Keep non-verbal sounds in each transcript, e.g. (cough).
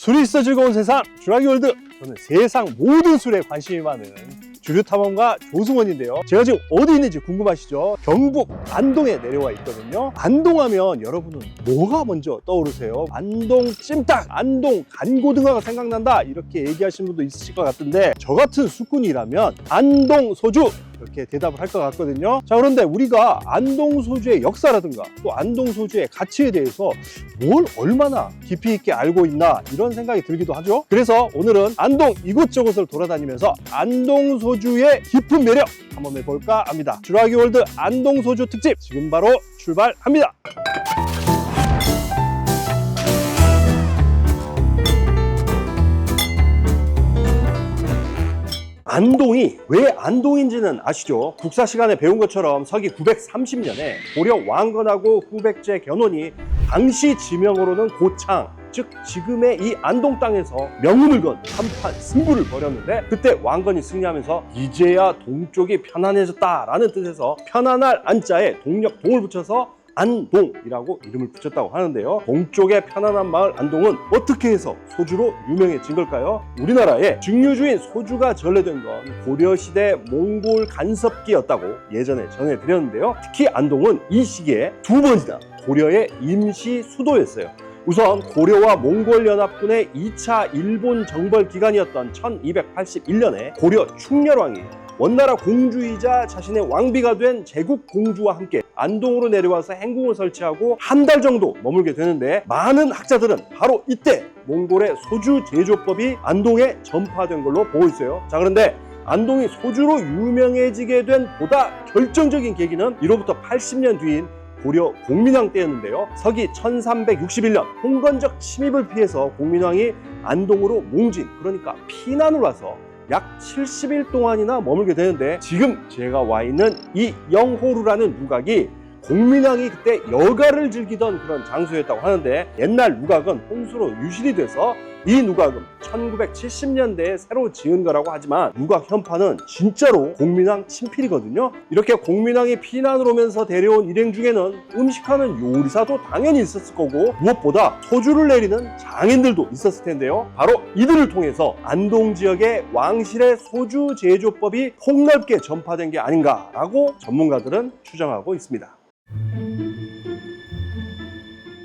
술이 있어 즐거운 세상 주라기 월드 저는 세상 모든 술에 관심이 많은 주류 탐험가 조승원인데요 제가 지금 어디 있는지 궁금하시죠? 경북 안동에 내려와 있거든요 안동하면 여러분은 뭐가 먼저 떠오르세요? 안동 찜닭, 안동 간고등어가 생각난다 이렇게 얘기하시는 분도 있으실 것 같은데 저 같은 수꾼이라면 안동 소주 이렇게 대답을 할 것 같거든요. 자 그런데 우리가 안동 소주의 역사라든가 또 안동 소주의 가치에 대해서 뭘 얼마나 깊이 있게 알고 있나 이런 생각이 들기도 하죠. 그래서 오늘은 안동 이곳저곳을 돌아다니면서 안동 소주의 깊은 매력 한번 해볼까 합니다. 주라기 월드 안동 소주 특집 지금 바로 출발합니다 안동이 왜 안동인지는 아시죠? 국사 시간에 배운 것처럼 서기 930년에 고려 왕건하고 후백제 견훤이 당시 지명으로는 고창 즉 지금의 이 안동 땅에서 명운을 건 한판 승부를 벌였는데 그때 왕건이 승리하면서 이제야 동쪽이 편안해졌다라는 뜻에서 편안할 안자에 동력 동을 붙여서 안동이라고 이름을 붙였다고 하는데요. 동쪽의 편안한 마을 안동은 어떻게 해서 소주로 유명해진 걸까요? 우리나라에 증류주인 소주가 전래된 건 고려시대 몽골 간섭기였다고 예전에 전해드렸는데요. 특히 안동은 이 시기에 두 번이나 고려의 임시 수도였어요. 우선 고려와 몽골 연합군의 2차 일본 정벌 기간이었던 1281년에 고려 충렬왕이 원나라 공주이자 자신의 왕비가 된 제국 공주와 함께 안동으로 내려와서 행궁을 설치하고 한 달 정도 머물게 되는데 많은 학자들은 바로 이때 몽골의 소주 제조법이 안동에 전파된 걸로 보고 있어요. 자 그런데 안동이 소주로 유명해지게 된 보다 결정적인 계기는 이로부터 80년 뒤인 고려 공민왕 때였는데요. 서기 1361년 홍건적 침입을 피해서 공민왕이 안동으로 몽진 그러니까 피난을 와서 약 70일 동안이나 머물게 되는데 지금 제가 와 있는 이 영호루라는 누각이 공민왕이 그때 여가를 즐기던 그런 장소였다고 하는데 옛날 누각은 홍수로 유실이 돼서 이 누각은 1970년대에 새로 지은 거라고 하지만 누각 현판은 진짜로 공민왕 친필이거든요. 이렇게 공민왕이 피난을 오면서 데려온 일행 중에는 음식하는 요리사도 당연히 있었을 거고 무엇보다 소주를 내리는 장인들도 있었을 텐데요. 바로 이들을 통해서 안동 지역의 왕실의 소주 제조법이 폭넓게 전파된 게 아닌가라고 전문가들은 추정하고 있습니다.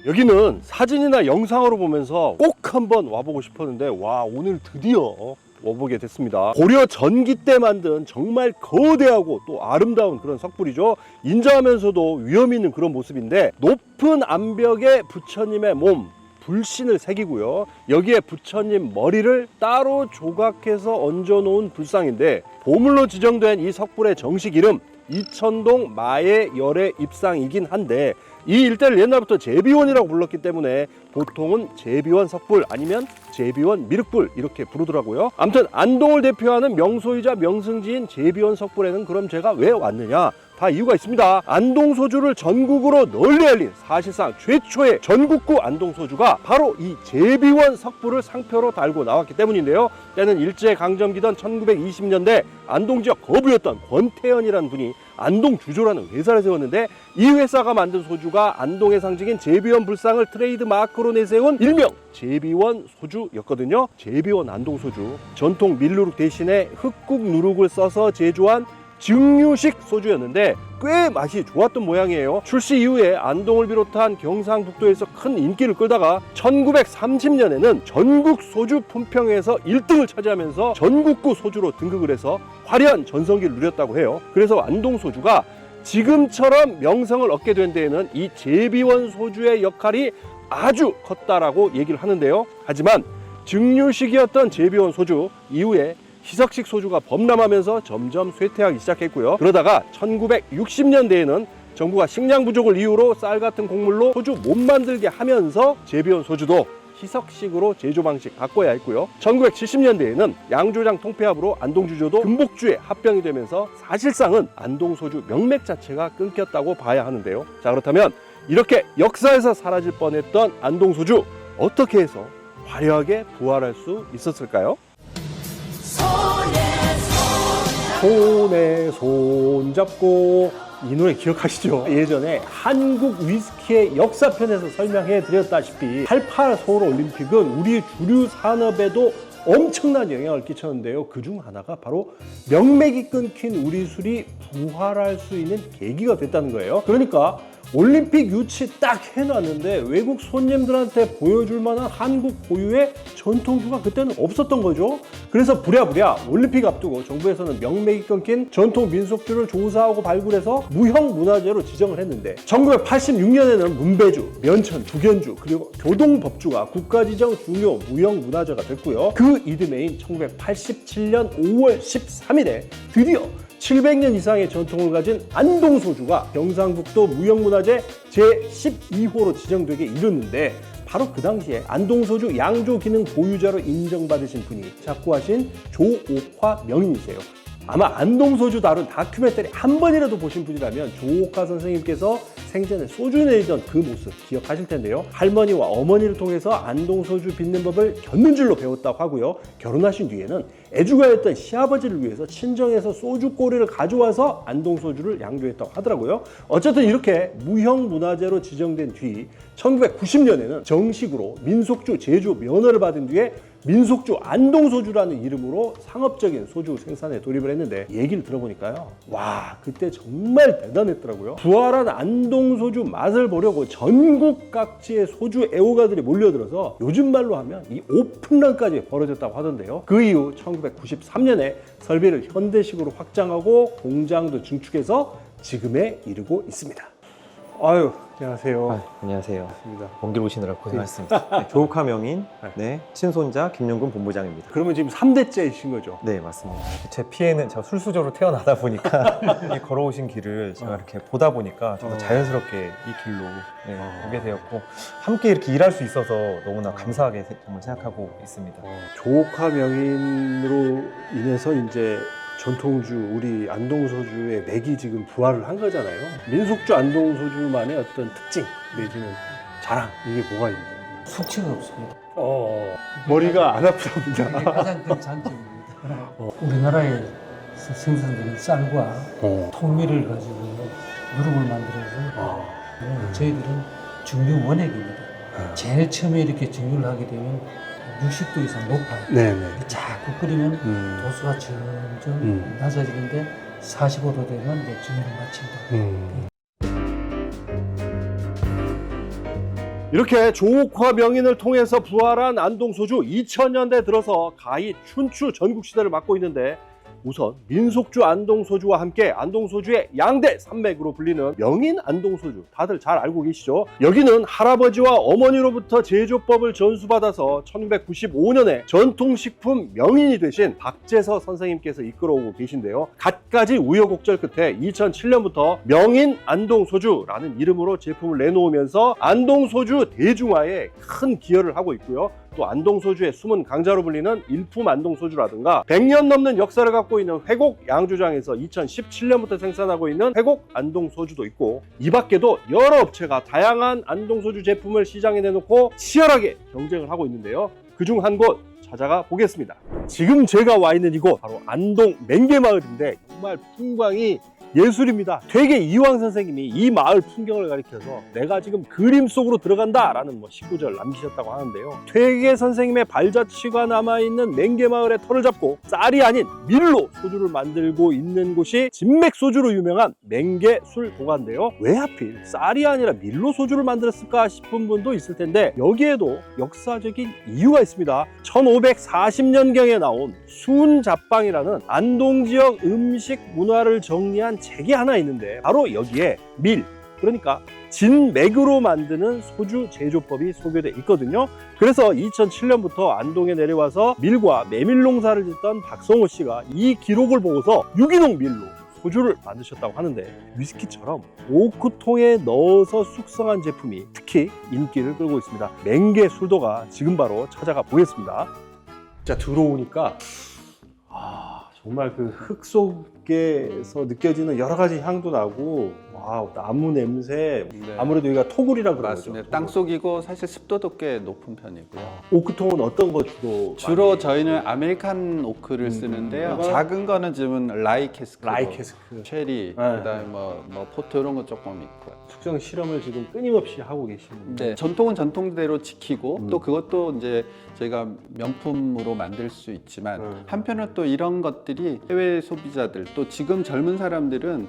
여기는 사진이나 영상으로 보면서 꼭 한번 와보고 싶었는데 와 오늘 드디어 와보게 됐습니다. 고려 전기 때 만든 정말 거대하고 또 아름다운 그런 석불이죠. 인자하면서도 위험 있는 그런 모습인데 높은 암벽에 부처님의 몸 불신을 새기고요. 여기에 부처님 머리를 따로 조각해서 얹어 놓은 불상인데 보물로 지정된 이 석불의 정식 이름 이천동 마의 열의 입상이긴 한데 이 일대를 옛날부터 제비원이라고 불렀기 때문에 보통은 제비원 석불 아니면 제비원 미륵불 이렇게 부르더라고요. 아무튼 안동을 대표하는 명소이자 명승지인 제비원 석불에는 그럼 제가 왜 왔느냐? 다 이유가 있습니다. 안동 소주를 전국으로 널리 알린 사실상 최초의 전국구 안동 소주가 바로 이 제비원 석불을 상표로 달고 나왔기 때문인데요. 때는 일제 강점기던 1920년대 안동 지역 거부였던 권태현이라는 분이 안동 주조라는 회사를 세웠는데 이 회사가 만든 소주가 안동의 상징인 제비원 불상을 트레이드 마크로 내세운 일명 제비원 소주였거든요. 제비원 안동 소주 전통 밀누룩 대신에 흑국 누룩을 써서 제조한 증류식 소주였는데 꽤 맛이 좋았던 모양이에요. 출시 이후에 안동을 비롯한 경상북도에서 큰 인기를 끌다가 1930년에는 전국 소주 품평회에서 1등을 차지하면서 전국구 소주로 등극을 해서 화려한 전성기를 누렸다고 해요. 그래서 안동 소주가 지금처럼 명성을 얻게 된 데에는 이 제비원 소주의 역할이 아주 컸다라고 얘기를 하는데요. 하지만 증류식이었던 제비원 소주 이후에 희석식 소주가 범람하면서 점점 쇠퇴하기 시작했고요. 그러다가 1960년대에는 정부가 식량 부족을 이유로 쌀 같은 곡물로 소주 못 만들게 하면서 제비원 소주도 희석식으로 제조 방식 바꿔야 했고요. 1970년대에는 양조장 통폐합으로 안동주조도 금복주에 합병이 되면서 사실상은 안동소주 명맥 자체가 끊겼다고 봐야 하는데요. 자 그렇다면 이렇게 역사에서 사라질 뻔했던 안동소주 어떻게 해서 화려하게 부활할 수 있었을까요? 손에 손 잡고 이 노래 기억하시죠? 예전에 한국 위스키의 역사편에서 설명해 드렸다시피 88 서울 올림픽은 우리 주류 산업에도 엄청난 영향을 끼쳤는데요. 그 중 하나가 바로 명맥이 끊긴 우리 술이 부활할 수 있는 계기가 됐다는 거예요. 그러니까 올림픽 유치 딱 해놨는데 외국 손님들한테 보여줄 만한 한국 고유의 전통주가 그때는 없었던 거죠. 그래서 부랴부랴 올림픽 앞두고 정부에서는 명맥이 끊긴 전통 민속주를 조사하고 발굴해서 무형 문화재로 지정을 했는데 1986년에는 문배주, 면천, 두견주 그리고 교동법주가 국가지정 중요 무형 문화재가 됐고요. 그 이듬해인 1987년 5월 13일에 드디어 700년 이상의 전통을 가진 안동소주가 경상북도 무형문화재 제12호로 지정되게 이르는데 바로 그 당시에 안동소주 양조 기능 보유자로 인정받으신 분이 작고하신 조옥화 명인이세요. 아마 안동 소주 다룬 다큐멘터리 한 번이라도 보신 분이라면 조옥화 선생님께서 생전에 소주 내리던 그 모습 기억하실 텐데요. 할머니와 어머니를 통해서 안동 소주 빚는 법을 곁눈질로 배웠다고 하고요. 결혼하신 뒤에는 애주가였던 시아버지를 위해서 친정에서 소주 꼬리를 가져와서 안동 소주를 양조했다고 하더라고요. 어쨌든 이렇게 무형 문화재로 지정된 뒤 1990년에는 정식으로 민속주 제조 면허를 받은 뒤에 민속주 안동소주라는 이름으로 상업적인 소주 생산에 돌입을 했는데 얘기를 들어보니까요. 와 그때 정말 대단했더라고요. 부활한 안동소주 맛을 보려고 전국 각지의 소주 애호가들이 몰려들어서 요즘 말로 하면 이 오픈런까지 벌어졌다고 하던데요. 그 이후 1993년에 설비를 현대식으로 확장하고 공장도 증축해서 지금에 이르고 있습니다. 아유 안녕하세요. 아, 안녕하세요. 반갑습니다. 먼길 오시느라 고생하셨습니다. 네, 조옥하 명인, (laughs) 네, 친손자 김용근 본부장입니다. 그러면 지금 3대째이신 거죠? 네, 맞습니다. 제 피해는 제가 술수저로 태어나다 보니까 (laughs) 이 걸어오신 길을 제가 어. 이렇게 보다 보니까 저도 어. 자연스럽게 이 길로 네, 어. 오게 되었고 함께 이렇게 일할 수 있어서 너무나 감사하게 세- 정말 생각하고 있습니다. 조옥화 명인으로 인해서 이제 전통주 우리 안동소주의 맥이 지금 부활을 한 거잖아요. 민속주 안동소주만의 어떤 특징 내지는 자랑 이게 뭐가 있나요? 숙취가 없습니다. 어, 머리가 안 아프답니다. 가장 큰 장점입니다. 우리나라에 생산되는 쌀과 어. 통밀을 가지고 누룩을 만들어서 어. 저희들은 증류 원액입니다. 제일 처음에 이렇게 증류를 하게 되면 60도 이상 높아요. 네네. 자꾸 끓이면 음. 도수가 점점 음. 낮아지는데 45도 되면 이제 증류를 마친다. 음. 이렇게 조옥화 명인을 통해서 부활한 안동소주 2000년대 들어서 가히 춘추 전국 시대를 맡고 있는데 우선 민속주 안동소주와 함께 안동소주의 양대 산맥으로 불리는 명인 안동소주 다들 잘 알고 계시죠? 여기는 할아버지와 어머니로부터 제조법을 전수받아서 1995년에 전통식품 명인이 되신 박재서 선생님께서 이끌어오고 계신데요. 갖가지 우여곡절 끝에 2007년부터 명인 안동소주라는 이름으로 제품을 내놓으면서 안동소주 대중화에 큰 기여를 하고 있고요. 또 안동 소주의 숨은 강자로 불리는 일품 안동 소주라든가 100년 넘는 역사를 갖고 있는 회곡 양조장에서 2017년부터 생산하고 있는 회곡 안동 소주도 있고 이 밖에도 여러 업체가 다양한 안동 소주 제품을 시장에 내놓고 치열하게 경쟁을 하고 있는데요. 그중 한 곳 찾아가 보겠습니다. 지금 제가 와 있는 이곳 바로 안동 맹계마을인데 정말 풍광이 예술입니다. 되게 이황 선생님이 이 마을 풍경을 가리켜서 내가 지금 그림 속으로 들어간다 라는 뭐 19절 남기셨다고 하는데요. 퇴계 선생님의 발자취가 남아있는 맹계마을의 터를 잡고 쌀이 아닌 밀로 소주를 만들고 있는 곳이 진맥 소주로 유명한 맹계 술 도가인데요. 왜 하필 쌀이 아니라 밀로 소주를 만들었을까 싶은 분도 있을 텐데 여기에도 역사적인 이유가 있습니다. 1540년경에 나온 순잡방이라는 안동 지역 음식 문화를 정리한 책이 하나 있는데 바로 여기에 밀 그러니까 진맥으로 만드는 소주 제조법이 소개돼 있거든요. 그래서 2007년부터 안동에 내려와서 밀과 메밀 농사를 짓던 박성호 씨가 이 기록을 보고서 유기농 밀로 소주를 만드셨다고 하는데 위스키처럼 오크통에 넣어서 숙성한 제품이 특히 인기를 끌고 있습니다. 맹게 술도가 지금 바로 찾아가 보겠습니다. 자 들어오니까 아 정말 그 흙 속에서 느껴지는 여러 가지 향도 나고 와우 나무 냄새. 네. 아무래도 여기가 토굴이라 그러죠. 맞습니다. 땅속이고 사실 습도도 꽤 높은 편이고요. 오크통은 어떤 거 주로? 주로 많이- 저희는 아메리칸 오크를 쓰는데요. 음. 작은 거는 지금 라이 캐스크, 라이 캐스크. 체리, 네. 그다음에 뭐, 뭐 포트 이런 거 조금 있고. 숙성 실험을 지금 끊임없이 하고 계시는데. 네, 전통은 전통대로 지키고 음. 또 그것도 이제 저희가 명품으로 만들 수 있지만 음. 한편으로 또 이런 것들이 해외 소비자들 또 지금 젊은 사람들은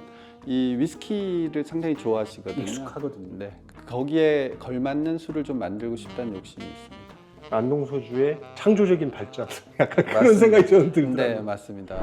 이 위스키를 상당히 좋아하시거든요. 익숙하거든요. 네, 거기에 걸맞는 술을 좀 만들고 싶다는 욕심이 있습니다. 안동 소주의 창조적인 발전. (laughs) 약간 그런 맞습니다. 생각이 저는 들더라고요. 네, 맞습니다.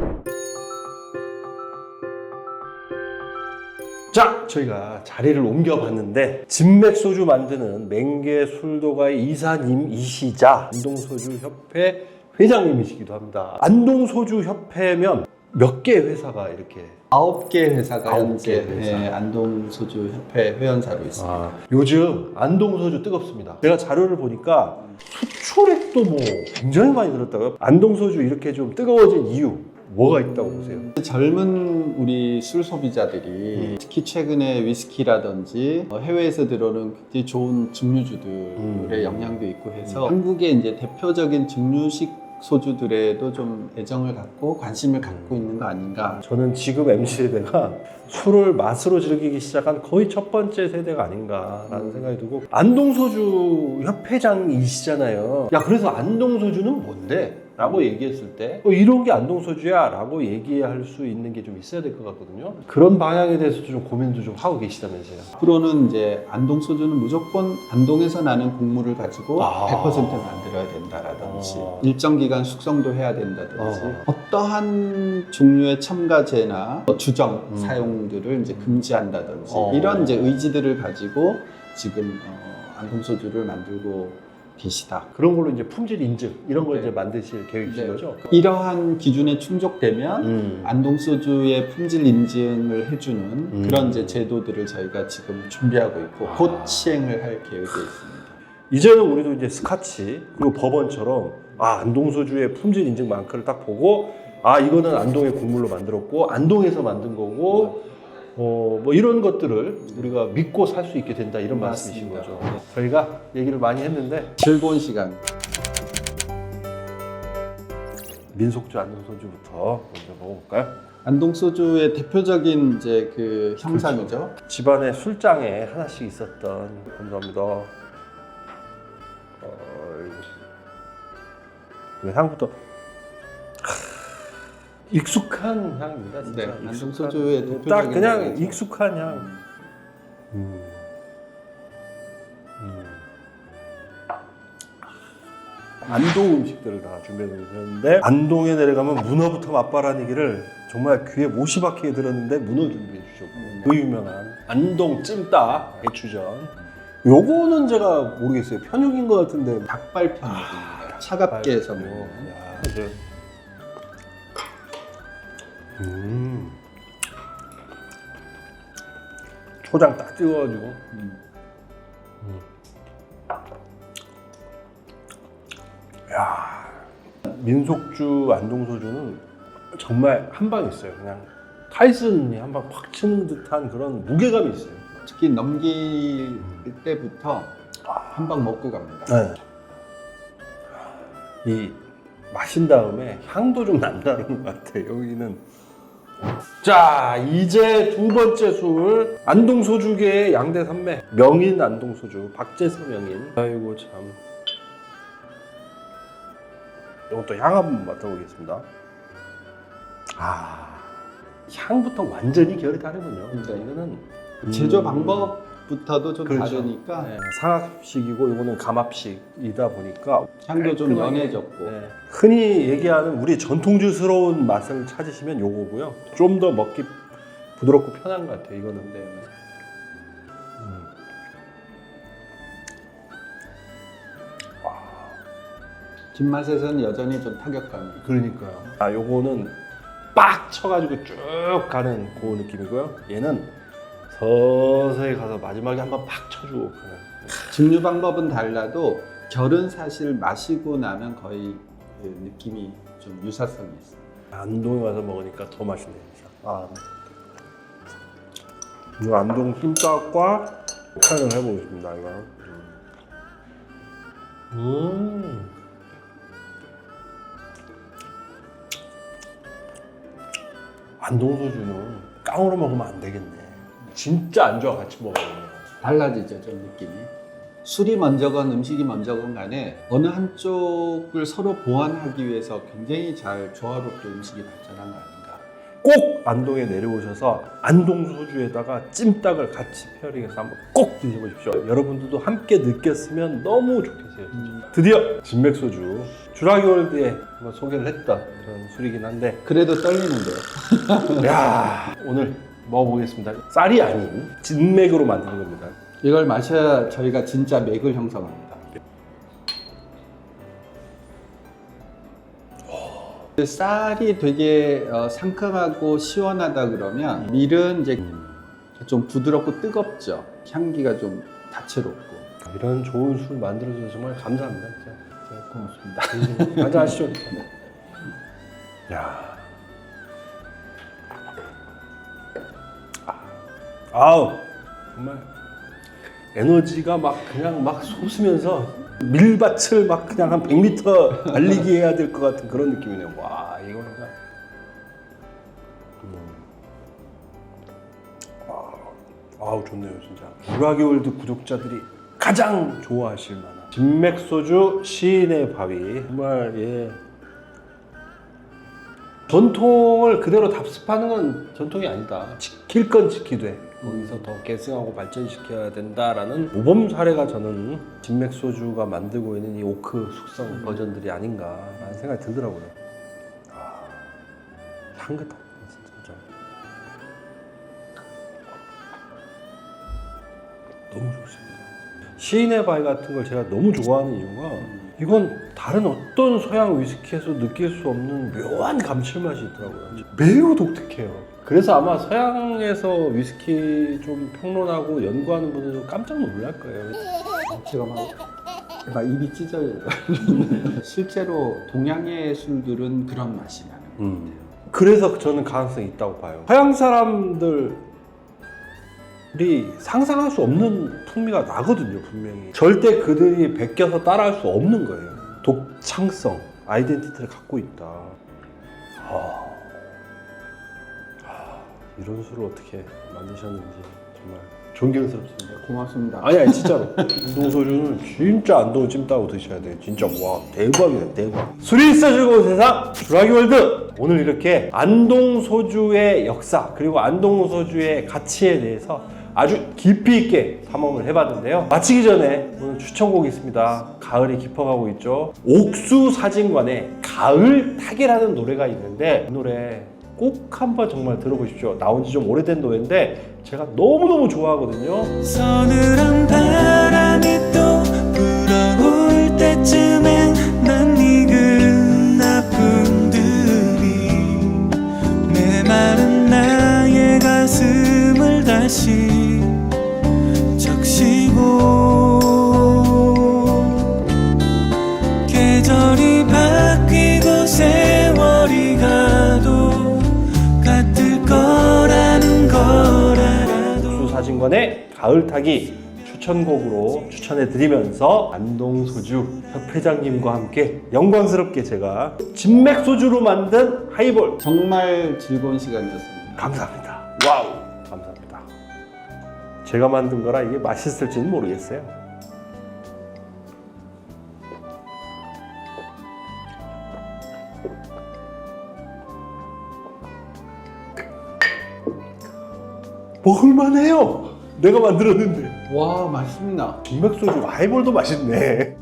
자, 저희가 자리를 옮겨봤는데 진맥 소주 만드는 맹계 술도가의 이사님이시자 안동 소주 협회 회장님이시기도 합니다. 안동 소주 협회면 몇 개 회사가 이렇게 아홉 개 회사가 아홉 현재 개 회사. 네, 안동 소주 협회 회원사로 있습니다. 아, 요즘 안동 소주 뜨겁습니다. 제가 자료를 보니까 수출액도 뭐 굉장히 많이 늘었다고요. 안동 소주 이렇게 좀 뜨거워진 이유 뭐가 있다고 보세요? 젊은 우리 술 소비자들이 음. 특히 최근에 위스키라든지 어, 해외에서 들어오는 굉장히 좋은 증류주들의 음. 영향도 있고 해서 한국의 이제 대표적인 증류식 소주들에도 좀 애정을 갖고 관심을 갖고 있는 거 아닌가. 저는 지금 MC 세대가 술을 맛으로 즐기기 시작한 거의 첫 번째 세대가 아닌가라는 생각이 들고 안동소주 협회장이시잖아요. 야 그래서 안동소주는 뭔데? 라고 얘기했을 때 어, 이런 게 안동소주야 라고 얘기할 수 있는 게 좀 있어야 될 것 같거든요. 그런 방향에 대해서 좀 고민도 좀 하고 계시다면서요. 앞으로는 이제 안동 소주는 무조건 안동에서 나는 곡물을 가지고 아. 100% 만들어야 된다라든지 아. 일정 기간 숙성도 해야 된다든지 어. 어떠한 종류의 첨가제나 뭐 주정 음. 사용들을 이제 금지한다든지 어. 이런 이제 의지들을 가지고 지금 어, 안동 소주를 만들고 계시다. 그런 걸로 이제 품질 인증 이런 걸 네. 이제 만드실 계획이신 네. 거죠? 이러한 기준에 충족되면 음. 안동 소주의 품질 인증을 해주는 음. 그런 이제 제도들을 저희가 지금 준비하고 있고 아. 곧 시행을 할 계획에 있습니다. 이제는 우리도 이제 스카치 그리고 법원처럼 아 안동 소주의 품질 인증 마크를 딱 보고 아 이거는 안동의 국물로 만들었고 안동에서 만든 거고 어 뭐 이런 것들을 우리가 믿고 살 수 있게 된다 이런 말씀이신 맞습니다. 거죠. 저희가 얘기를 많이 했는데 즐거운 시간. 민속주 안동 소주부터 먼저 먹어볼까요? 안동 소주의 대표적인 이제 그 형상이죠. 집안에 술장에 하나씩 있었던 감사합니다. 어, 이 향부터 하, 익숙한 향입니다. 진짜 네, 안동 익숙한. 소주의 대표적인 딱 그냥 향이죠. 익숙한 향. 음. 음. 안동 음식들을 다 준비해 주셨는데 안동에 내려가면 문어부터 맛봐라는 얘기를 정말 귀에 못이 박히게 들었는데 문어 준비해 주셨고 그 유명한 안동 찜닭 배추전 요거는 제가 모르겠어요 편육인 것 같은데 닭발 편육입니다. 차갑게 해서 먹는. 야. 음. 초장 딱 찍어가지고 음. 야 민속주 안동소주는 정말 한 방 있어요. 그냥 타이슨이 한 방 팍 치는 듯한 그런 무게감이 있어요. 특히 넘길 때부터 한 방 먹고 갑니다. 네. 이 마신 다음에 향도 좀 난다는 것 같아요. 여기는 자 이제 두 번째 술 안동 소주계의 양대 산맥 명인 안동 소주 박재서 명인. 아이고 참. 이것도 향 한번 맡아보겠습니다. 아 향부터 완전히 결이 다르군요. 네. 이거는 제조 음. 방법 부터도 좀 그렇죠. 다르니까 네, 상합식이고 이거는 감합식이다 보니까 향도 좀 깔끔하게, 연해졌고 네. 흔히 얘기하는 우리 전통주스러운 맛을 찾으시면 요거고요. 좀 더 먹기 부드럽고 편한 것 같아요. 이거는. 네. 음. 뒷맛에서는 여전히 좀 타격감이 그러니까요. 아 요거는 빡 쳐가지고 쭉 가는 그 느낌이고요. 얘는 서서히 가서 마지막에 한번 팍 쳐주고 가는. 증류 방법은 달라도 결은 사실 마시고 나면 거의 그 느낌이 좀 유사성이 있어요. 안동에 와서 먹으니까 더 맛있네요. 진짜. 아. 이 안동 찜닭과 사용을 해보겠습니다. 이거. 음. 안동 소주는 깡으로 먹으면 안 되겠네. 진짜 안주와 같이 먹어요. 달라지죠, 좀 느낌이. 술이 먼저건 음식이 먼저건 간에 어느 한쪽을 서로 보완하기 위해서 굉장히 잘 조화롭게 음식이 발전한 거 아닌가. 꼭 안동에 내려오셔서 안동 소주에다가 찜닭을 같이 페어링해서 한번 꼭 드셔보십시오. 여러분들도 함께 느꼈으면 너무 좋겠어요. 진짜. 드디어 진맥 소주 주라기월드에 한번 소개를 했던 그런 술이긴 한데 그래도 떨리는데요. (laughs) 야 오늘 먹어보겠습니다. 쌀이 아닌 진맥으로 만드는 겁니다. 이걸 마셔야 저희가 진짜 맥을 형성합니다. 그 쌀이 되게 어, 상큼하고 시원하다 그러면 밀은 이제 좀 부드럽고 뜨겁죠. 향기가 좀 다채롭고. 이런 좋은 술 만들어주셔서 정말 감사합니다. 진짜. 진짜 고맙습니다. 한잔 하시죠. (laughs) 야. 아우 정말 에너지가 막 그냥 막 솟으면서 밀밭을 막 그냥 한 100m 달리기 해야 될 것 같은 그런 느낌이네요. 와 이거 그냥. 음. 아, 아우 좋네요 진짜. 유라기월드 구독자들이 가장 좋아하실 만한 진맥 소주 시인의 바위 정말 예. 전통을 그대로 답습하는 건 전통이 아니다. 지킬 건 지키되 거기서 더 계승하고 발전시켜야 된다라는 모범 사례가 저는 진맥 소주가 만들고 있는 이 오크 숙성 버전들이 아닌가라는 생각이 들더라고요. 아, 향긋하다 진짜. 너무 좋습니다. 시인의 바위 같은 걸 제가 너무 좋아하는 이유가 이건 다른 어떤 서양 위스키에서 느낄 수 없는 묘한 감칠맛이 있더라고요. 매우 독특해요. 그래서 아마 서양에서 위스키 좀 평론하고 연구하는 분들도 깜짝 놀랄 거예요. 제가 막, 막 입이 찢어요. (laughs) 실제로 동양의 술들은 그런 맛이 나는 것 음. 같아요. 그래서 저는 가능성이 있다고 봐요. 서양 사람들이 상상할 수 없는 풍미가 나거든요, 분명히. 절대 그들이 베껴서 따라할 수 없는 거예요. 독창성, 아이덴티티를 갖고 있다. 아, 아, 이런 술을 어떻게 만드셨는지 정말 존경스럽습니다. 고맙습니다. 아니 아니 진짜로. 안동 소주는 진짜 안동 찜따고 드셔야 돼요. 진짜 와 대박이네 대박. 술이 있어 즐거운 세상. 주라기 월드. 오늘 이렇게 안동 소주의 역사 그리고 안동 소주의 가치에 대해서 아주 깊이 있게 탐험을 해봤는데요. 마치기 전에 오늘 추천곡이 있습니다. 가을이 깊어가고 있죠. 옥수 사진관의 가을 타기라는 노래가 있는데 이 노래 꼭 한번 정말 들어보십시오. 나온 지 좀 오래된 노래인데 제가 너무너무 좋아하거든요. 서늘한 바람이 또 불어올 때쯤엔 난 익은 아픔들이 내 마른 나의 가슴을 다시 옥수 사진관의 가을 타기 추천곡으로 추천해 드리면서 안동 소주 협회장님과 함께 영광스럽게 제가 진맥 소주로 만든 하이볼 정말 즐거운 시간이었습니다. 감사합니다. 와우 감사합니다. 제가 만든 거라 이게 맛있을지는 모르겠어요. 먹을만해요. 내가 만들었는데. 와, 맛있습니다. 진맥 소주 하이볼도 맛있네.